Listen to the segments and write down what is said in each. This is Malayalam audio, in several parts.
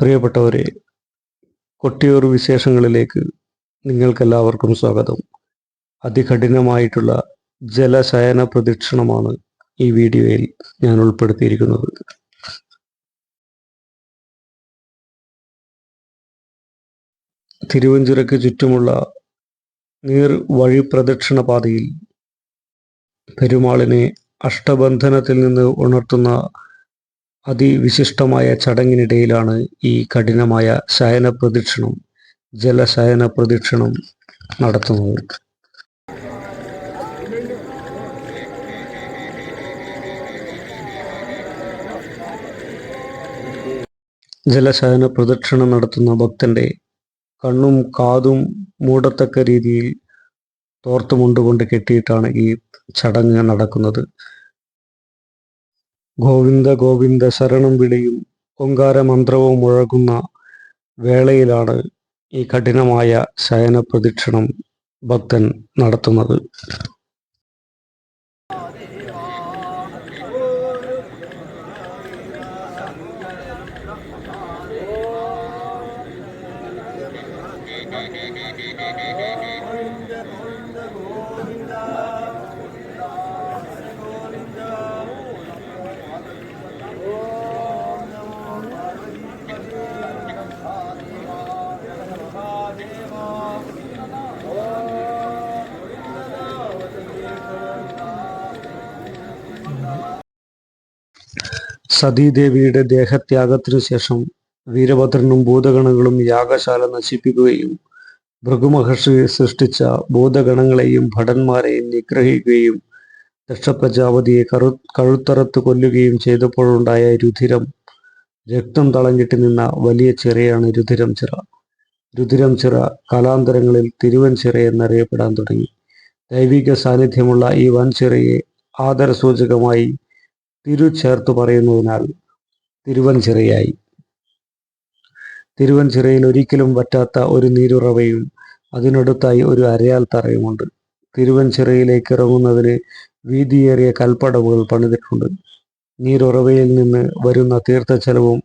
പ്രിയപ്പെട്ടവരെ കൊട്ടിയൂർ വിശേഷങ്ങളിലേക്ക് നിങ്ങൾക്കെല്ലാവർക്കും സ്വാഗതം. അതികഠിനമായിട്ടുള്ള ജലശയന പ്രദക്ഷിണമാണ് ഈ വീഡിയോയിൽ ഞാൻ ഉൾപ്പെടുത്തിയിരിക്കുന്നത്. തിരുവഞ്ചിറയ്ക്ക് ചുറ്റുമുള്ള നീർ വഴി പ്രദക്ഷിണ പാതയിൽ പെരുമാളിനെ അഷ്ടബന്ധനത്തിൽ നിന്ന് ഉണർത്തുന്ന അതിവിശിഷ്ടമായ ചടങ്ങിനിടയിലാണ് ഈ കഠിനമായ ശയന പ്രദക്ഷിണം ജലശയന പ്രദക്ഷിണം നടത്തുന്നത്. ജലശയന പ്രദക്ഷിണം നടത്തുന്ന ഭക്തന്റെ കണ്ണും കാതും മൂടത്തക്ക രീതിയിൽ തോർത്തുമുണ്ടുകൊണ്ട് കെട്ടിയിട്ടാണ് ഈ ചടങ്ങ് നടക്കുന്നത്. ഗോവിന്ദ ഗോവിന്ദ ശരണം വിളിയും ഓങ്കാരമന്ത്രവും മുഴങ്ങുന്ന വേളയിലാണ് ഈ കഠിനമായ ശയന പ്രദക്ഷിണം ഭക്തൻ നടത്തുന്നത്. സതീദേവിയുടെ ദേഹത്യാഗത്തിനു ശേഷം വീരഭദ്രനും ഭൂതഗണങ്ങളും യാഗശാല നശിപ്പിക്കുകയും ഭൃഗുമഹർഷി സൃഷ്ടിച്ച ഭൂതഗണങ്ങളെയും ഭടന്മാരെയും നിഗ്രഹിക്കുകയും ദക്ഷപ്രജാപതിയെ കറു കഴുത്തറത്ത് കൊല്ലുകയും ചെയ്തപ്പോഴുണ്ടായ രുധിരം രക്തം തളഞ്ഞിട്ട് നിന്ന വലിയ ചിറയാണ് രുധിരം ചിറ. രുധിരം ചിറ കാലാന്തരങ്ങളിൽ തിരുവൻ ചിറ എന്നറിയപ്പെടാൻ തുടങ്ങി. ദൈവിക സാന്നിധ്യമുള്ള ഈ വൻചിറയെ ആദരസൂചകമായി തിരു ചേർത്ത് പറയുന്നതിനാൽ തിരുവൻചിറയായി. തിരുവൻചിറയിൽ ഒരിക്കലും വറ്റാത്ത ഒരു നീരുറവയും അതിനടുത്തായി ഒരു അരയാൽ തറയുമുണ്ട്. തിരുവൻചിറയിലേക്ക് ഇറങ്ങുന്നതിന് വീതിയേറിയ കൽപ്പടവുകൾ പണിതിട്ടുണ്ട്. നീരുറവയിൽ നിന്ന് വരുന്ന തീർത്ഥജലവും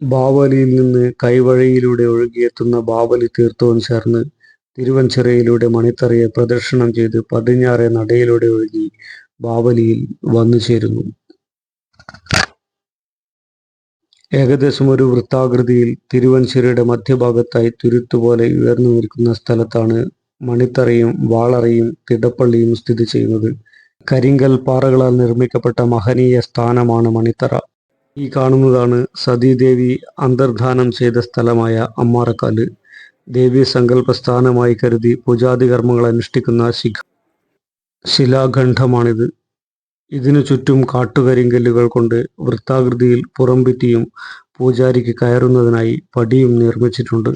ബാവലിയിൽ നിന്ന് കൈവഴിയിലൂടെ ഒഴുകിയെത്തുന്ന ബാവലി തീർത്ഥവും ചേർന്ന് തിരുവഞ്ചിറയിലൂടെ മണിത്തറയെ പ്രദക്ഷിണം ചെയ്ത് പടിഞ്ഞാറെ നടയിലൂടെ ഒഴുകി ബാവലിയിൽ വന്നു ചേരുന്നു. ഏകദേശം ഒരു വൃത്താകൃതിയിൽ തിരുവൻചിറയുടെ മധ്യഭാഗത്തായി തുരുത്തുപോലെ ഉയർന്നു നിൽക്കുന്ന സ്ഥലത്താണ് മണിത്തറയും വാളറയും തിടപ്പള്ളിയും സ്ഥിതി ചെയ്യുന്നത്. കരിങ്കൽ പാറകളാൽ നിർമ്മിക്കപ്പെട്ട മഹനീയ സ്ഥാനമാണ് മണിത്തറ. ഈ കാണുന്നതാണ് സതീദേവി അന്തർധാനം ചെയ്ത സ്ഥലമായ അമ്മാറക്കാൽ. ദേവീ സങ്കല്പ സ്ഥാനമായി കരുതി പൂജാതി കർമ്മങ്ങൾ അനുഷ്ഠിക്കുന്ന ശിഖ ശിലാഖണ്ഡമാണിത്. ഇതിനു ചുറ്റും കാട്ടുകരിങ്കല്ലുകൾ കൊണ്ട് വൃത്താകൃതിയിൽ പുറംഭിത്തിയും പൂജാരിക്ക് കയറുന്നതിനായി പടിയും നിർമ്മിച്ചിട്ടുണ്ട്.